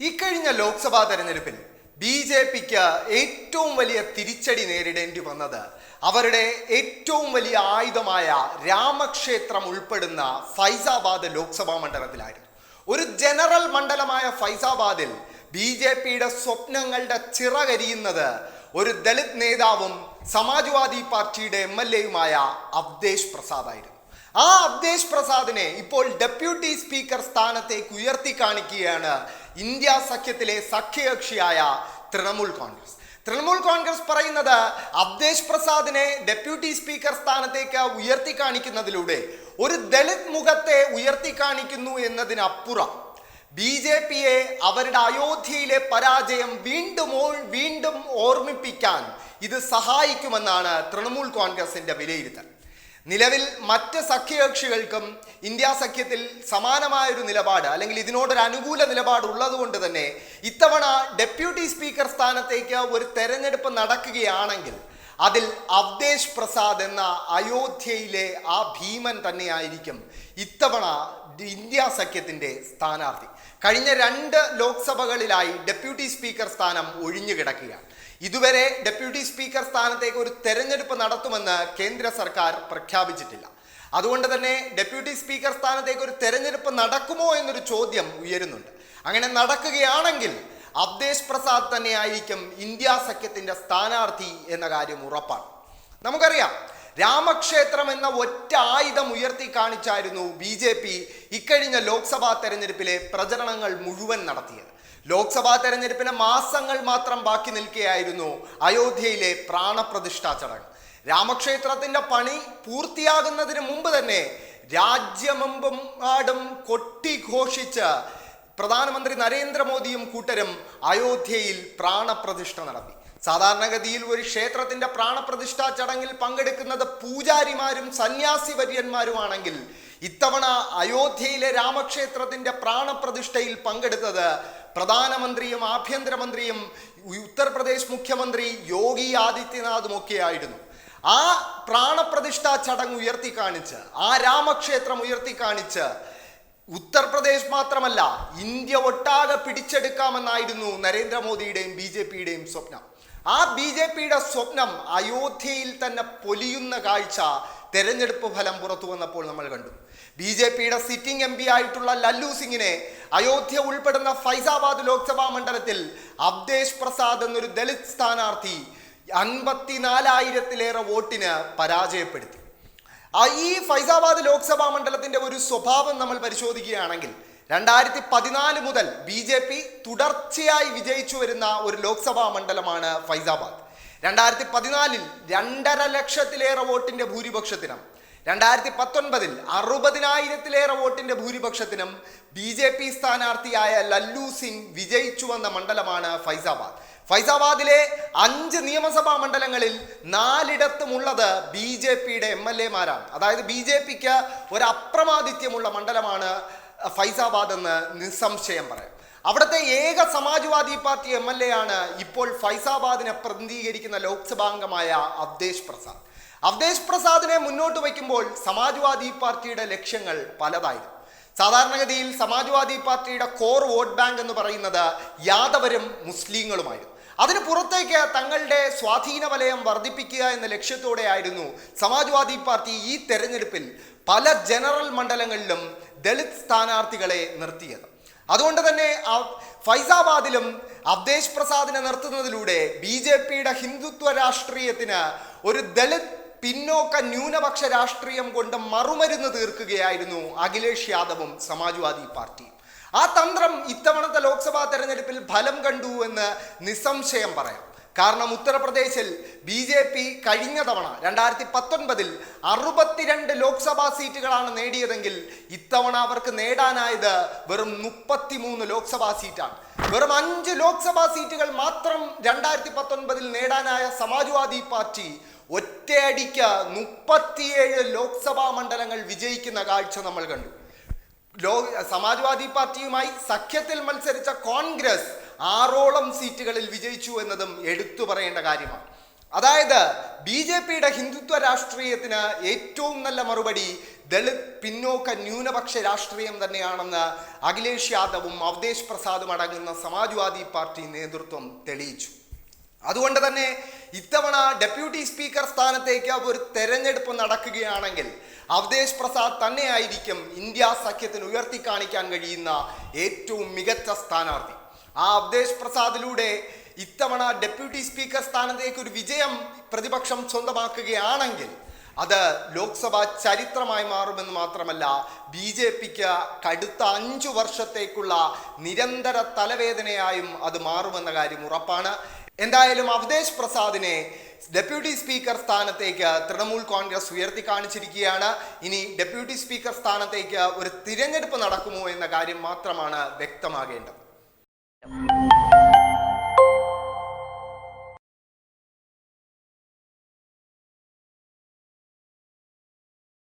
ഇക്കഴിഞ്ഞ ലോക്സഭാ തെരഞ്ഞെടുപ്പിൽ B J പിക്ക് ഏറ്റവും വലിയ തിരിച്ചടി നേരിടേണ്ടി വന്നത് അവരുടെ ഏറ്റവും വലിയ ആയുധമായ രാമക്ഷേത്രം ഉൾപ്പെടുന്ന ഫൈസാബാദ് ലോക്സഭാ മണ്ഡലത്തിലായിരുന്നു. ഒരു ജനറൽ മണ്ഡലമായ ഫൈസാബാദിൽ ബി ജെ പിയുടെ സ്വപ്നങ്ങളുടെ ചിറകരിയുന്നത് ഒരു ദളിത് നേതാവും സമാജ്വാദി പാർട്ടിയുടെ എം എൽ എയുമായ അബ്ദേശ് പ്രസാദ് ആയിരുന്നു ആ അബ്ദേശ് പ്രസാദിനെ ഇപ്പോൾ ഡെപ്യൂട്ടി സ്പീക്കർ സ്ഥാനത്തേക്ക് ഉയർത്തി കാണിക്കുകയാണ് ഇന്ത്യ സഖ്യത്തിലെ സഖ്യകക്ഷിയായ തൃണമൂൽ കോൺഗ്രസ്. തൃണമൂൽ കോൺഗ്രസ് പറയുന്നത് അബ്ദേഷ് പ്രസാദിനെ ഡെപ്യൂട്ടി സ്പീക്കർ സ്ഥാനത്തേക്ക് ഉയർത്തി കാണിക്കുന്നതിലൂടെ ഒരു ദളിത് മുഖത്തെ ഉയർത്തി കാണിക്കുന്നു എന്നതിനപ്പുറം ബി ജെ പിയെ അവരുടെ അയോധ്യയിലെ പരാജയം വീണ്ടും വീണ്ടും ഓർമ്മിപ്പിക്കാൻ ഇത് സഹായിക്കുമെന്നാണ് തൃണമൂൽ കോൺഗ്രസിന്റെ വിലയിരുത്തൽ. നിലവിൽ മറ്റ് സഖ്യകക്ഷികൾക്കും ഇന്ത്യ സഖ്യത്തിൽ സമാനമായൊരു നിലപാട് അല്ലെങ്കിൽ ഇതിനോടൊരു അനുകൂല നിലപാട് ഉള്ളതുകൊണ്ട് തന്നെ ഇത്തവണ ഡെപ്യൂട്ടി സ്പീക്കർ സ്ഥാനത്തേക്ക് ഒരു തെരഞ്ഞെടുപ്പ് നടക്കുകയാണെങ്കിൽ അതിൽ അവദേശ് പ്രസാദ് എന്ന അയോധ്യയിലെ ആ ഭീമൻ തന്നെയായിരിക്കും ഇത്തവണ ഇന്ത്യ സഖ്യത്തിന്റെ സ്ഥാനാർത്ഥി. കഴിഞ്ഞ രണ്ട് ലോക്സഭകളിലായി ഡെപ്യൂട്ടി സ്പീക്കർ സ്ഥാനം ഒഴിഞ്ഞു കിടക്കുകയാണ്. ഇതുവരെ ഡെപ്യൂട്ടി സ്പീക്കർ സ്ഥാനത്തേക്ക് ഒരു തെരഞ്ഞെടുപ്പ് നടത്തുമെന്ന് കേന്ദ്ര സർക്കാർ പ്രഖ്യാപിച്ചിട്ടില്ല. അതുകൊണ്ട് തന്നെ ഡെപ്യൂട്ടി സ്പീക്കർ സ്ഥാനത്തേക്ക് ഒരു തെരഞ്ഞെടുപ്പ് നടക്കുമോ എന്നൊരു ചോദ്യം ഉയരുന്നുണ്ട്. അങ്ങനെ നടക്കുകയാണെങ്കിൽ അബ്ദേശ് പ്രസാദ് തന്നെയായിരിക്കും ഇന്ത്യ സഖ്യത്തിന്റെ സ്ഥാനാർത്ഥി എന്ന കാര്യം ഉറപ്പാണ്. നമുക്കറിയാം രാമക്ഷേത്രം എന്ന ഒറ്റ ആയുധം ഉയർത്തി കാണിച്ചായിരുന്നു ബി ജെ പി ഇക്കഴിഞ്ഞ ലോക്സഭാ തെരഞ്ഞെടുപ്പിലെ പ്രചരണങ്ങൾ മുഴുവൻ നടത്തിയത്. ലോക്സഭാ തെരഞ്ഞെടുപ്പിന് മാസങ്ങൾ മാത്രം ബാക്കി നിൽക്കുകയായിരുന്നു അയോധ്യയിലെ പ്രാണപ്രതിഷ്ഠാ ചടങ്ങ്. രാമക്ഷേത്രത്തിന്റെ പണി പൂർത്തിയാകുന്നതിന് മുമ്പ് തന്നെ രാജ്യമെമ്പാടും കൊട്ടിഘോഷിച്ച് പ്രധാനമന്ത്രി നരേന്ദ്രമോദിയും കൂട്ടരും അയോധ്യയിൽ പ്രാണപ്രതിഷ്ഠ നടത്തി. സാധാരണഗതിയിൽ ഒരു ക്ഷേത്രത്തിന്റെ പ്രാണപ്രതിഷ്ഠാ ചടങ്ങിൽ പങ്കെടുക്കുന്നത് പൂജാരിമാരും സന്യാസി വര്യന്മാരുമാണെങ്കിൽ ഇത്തവണ അയോധ്യയിലെ രാമക്ഷേത്രത്തിന്റെ പ്രാണപ്രതിഷ്ഠയിൽ പങ്കെടുത്തത് പ്രധാനമന്ത്രിയും ആഭ്യന്തരമന്ത്രിയും ഉത്തർപ്രദേശ് മുഖ്യമന്ത്രി യോഗി ആദിത്യനാഥും ഒക്കെയായിരുന്നു ആ പ്രാണപ്രതിഷ്ഠാ ചടങ്ങ് ഉയർത്തി കാണിച്ച് ആ രാമക്ഷേത്രം ഉയർത്തി കാണിച്ച് ഉത്തർപ്രദേശ് മാത്രമല്ല ഇന്ത്യ ഒട്ടാകെ പിടിച്ചെടുക്കാമെന്നായിരുന്നു നരേന്ദ്രമോദിയുടെയും ബി ജെ പിയുടെയും സ്വപ്നം. ആ ബി ജെ പിയുടെ സ്വപ്നം അയോധ്യയിൽ തന്നെ പൊലിയുന്ന കാഴ്ച തെരഞ്ഞെടുപ്പ് ഫലം പുറത്തു വന്നപ്പോൾ നമ്മൾ കണ്ടു. ബി ജെ പിയുടെ സിറ്റിംഗ് എം പി ആയിട്ടുള്ള ലല്ലു സിംഗിനെ അയോധ്യ ഉൾപ്പെടുന്ന ഫൈസാബാദ് ലോക്സഭാ മണ്ഡലത്തിൽ അബ്ദേഷ് പ്രസാദ് എന്നൊരു ദളിത് സ്ഥാനാർത്ഥി അൻപത്തിനാലായിരത്തിലേറെ വോട്ടിന് പരാജയപ്പെടുത്തി. ഈ ഫൈസാബാദ് ലോക്സഭാ മണ്ഡലത്തിന്റെ ഒരു സ്വഭാവം നമ്മൾ പരിശോധിക്കുകയാണെങ്കിൽ രണ്ടായിരത്തി പതിനാല് മുതൽ ബി ജെ പി തുടർച്ചയായി വിജയിച്ചു വരുന്ന ഒരു ലോക്സഭാ മണ്ഡലമാണ് ഫൈസാബാദ്. രണ്ടായിരത്തി പതിനാലിൽ രണ്ടര ലക്ഷത്തിലേറെ വോട്ടിന്റെ ഭൂരിപക്ഷത്തിനും രണ്ടായിരത്തി പത്തൊൻപതിൽ അറുപതിനായിരത്തിലേറെ വോട്ടിന്റെ ഭൂരിപക്ഷത്തിനും ബി ജെ പി സ്ഥാനാർത്ഥിയായ ലല്ലു സിംഗ് വിജയിച്ചു വന്ന മണ്ഡലമാണ് ഫൈസാബാദ്. ഫൈസാബാദിലെ അഞ്ച് നിയമസഭാ മണ്ഡലങ്ങളിൽ നാലിടത്തുമുള്ളത് ബി ജെ പിയുടെ എം എൽ എമാരാണ് അതായത് ബി ജെ പിക്ക് ഒരു അപ്രമാദിത്യമുള്ള മണ്ഡലമാണ് ഫൈസാബാദ് എന്ന് നിസ്സംശയം പറയാം. അവിടുത്തെ ഏക Samajwadi party M L A ആണ് ഇപ്പോൾ ഫൈസാബാദിനെ പ്രതിനിധീകരിക്കുന്ന ലോക്സഭാംഗമായ അവദേശ് പ്രസാദ്. അവദേശ് പ്രസാദിനെ മുന്നോട്ട് വയ്ക്കുമ്പോൾ സമാജ്വാദി പാർട്ടിയുടെ ലക്ഷ്യങ്ങൾ പലതായിരുന്നു. സാധാരണഗതിയിൽ സമാജ്വാദി പാർട്ടിയുടെ കോർ വോട്ട് ബാങ്ക് എന്ന് പറയുന്നത് യാദവരും മുസ്ലിങ്ങളുമായിരുന്നു. അതിന് പുറത്തേക്ക് തങ്ങളുടെ സ്വാധീന വലയം വർദ്ധിപ്പിക്കുക എന്ന ലക്ഷ്യത്തോടെയായിരുന്നു സമാജ്വാദി പാർട്ടി ഈ തെരഞ്ഞെടുപ്പിൽ പല ജനറൽ മണ്ഡലങ്ങളിലും ദളിത് സ്ഥാനാർത്ഥികളെ നിർത്തിയത്. അതുകൊണ്ട് തന്നെ ഫൈസാബാദിലും അവദേശ് പ്രസാദിനെ നിർത്തുന്നതിലൂടെ ബി ജെ പിയുടെ ഹിന്ദുത്വ രാഷ്ട്രീയത്തിന് ഒരു ദളിത് പിന്നോക്ക ന്യൂനപക്ഷ രാഷ്ട്രീയം കൊണ്ട് മറുമരുന്ന് തീർക്കുകയായിരുന്നു അഖിലേഷ് യാദവും സമാജ്വാദി പാർട്ടിയും. ആ തന്ത്രം ഇത്തവണത്തെ ലോക്സഭാ തെരഞ്ഞെടുപ്പിൽ ഫലം കണ്ടു എന്ന് നിസ്സംശയം പറയാം. കാരണം ഉത്തർപ്രദേശിൽ ബി ജെ പി കഴിഞ്ഞ തവണ രണ്ടായിരത്തി പത്തൊൻപതിൽ അറുപത്തിരണ്ട് ലോക്സഭാ സീറ്റുകളാണ് നേടിയതെങ്കിൽ ഇത്തവണ അവർക്ക് നേടാനായത് വെറും മുപ്പത്തിമൂന്ന് ലോക്സഭാ സീറ്റാണ്. വെറും അഞ്ച് ലോക്സഭാ സീറ്റുകൾ മാത്രം രണ്ടായിരത്തി പത്തൊൻപതിൽ നേടാനായ സമാജ്വാദി പാർട്ടി ഒറ്റയടിക്ക് മുപ്പത്തിയേഴ് ലോക്സഭാ മണ്ഡലങ്ങൾ വിജയിക്കുന്ന കാഴ്ച നമ്മൾ കണ്ടു. ലോ സമാജ്വാദി പാർട്ടിയുമായി സഖ്യത്തിൽ മത്സരിച്ച കോൺഗ്രസ് ആറോളം സീറ്റുകളിൽ വിജയിച്ചു എന്നതും എടുത്തു പറയേണ്ട കാര്യമാണ്. അതായത് ബി ജെ പിയുടെ ഹിന്ദുത്വ രാഷ്ട്രീയത്തിന് ഏറ്റവും നല്ല മറുപടി ദളിത് പിന്നോക്ക ന്യൂനപക്ഷ രാഷ്ട്രീയം തന്നെയാണെന്ന് അഖിലേഷ് യാദവും അവതേശ് പ്രസാദും അടങ്ങുന്ന സമാജ്വാദി പാർട്ടി നേതൃത്വം തെളിയിച്ചു. അതുകൊണ്ട് തന്നെ ഇത്തവണ ഡെപ്യൂട്ടി സ്പീക്കർ സ്ഥാനത്തേക്ക് ഒരു തെരഞ്ഞെടുപ്പ് നടക്കുകയാണെങ്കിൽ അവതേശ് പ്രസാദ് തന്നെയായിരിക്കും ഇന്ത്യ സഖ്യത്തിന് ഉയർത്തി കാണിക്കാൻ കഴിയുന്ന ഏറ്റവും മികച്ച സ്ഥാനാർത്ഥി. ആ അവദേശ് പ്രസാദിലൂടെ ഇത്തവണ ഡെപ്യൂട്ടി സ്പീക്കർ സ്ഥാനത്തേക്ക് ഒരു വിജയം പ്രതിപക്ഷം സ്വന്തമാക്കുകയാണെങ്കിൽ അത് ലോക്സഭ ചരിത്രമായി മാറുമെന്ന് മാത്രമല്ല ബി ജെ പിക്ക് കടുത്ത അഞ്ചു വർഷത്തേക്കുള്ള നിരന്തര തലവേദനയായും അത് മാറുമെന്ന കാര്യം ഉറപ്പാണ്. എന്തായാലും അവദേശ് പ്രസാദിനെ ഡെപ്യൂട്ടി സ്പീക്കർ സ്ഥാനത്തേക്ക് തൃണമൂൽ കോൺഗ്രസ് ഉയർത്തി കാണിച്ചിരിക്കുകയാണ്. ഇനി ഡെപ്യൂട്ടി സ്പീക്കർ സ്ഥാനത്തേക്ക് ഒരു തിരഞ്ഞെടുപ്പ് നടക്കുമോ എന്ന കാര്യം മാത്രമാണ് വ്യക്തമാകേണ്ടത്. Thank you.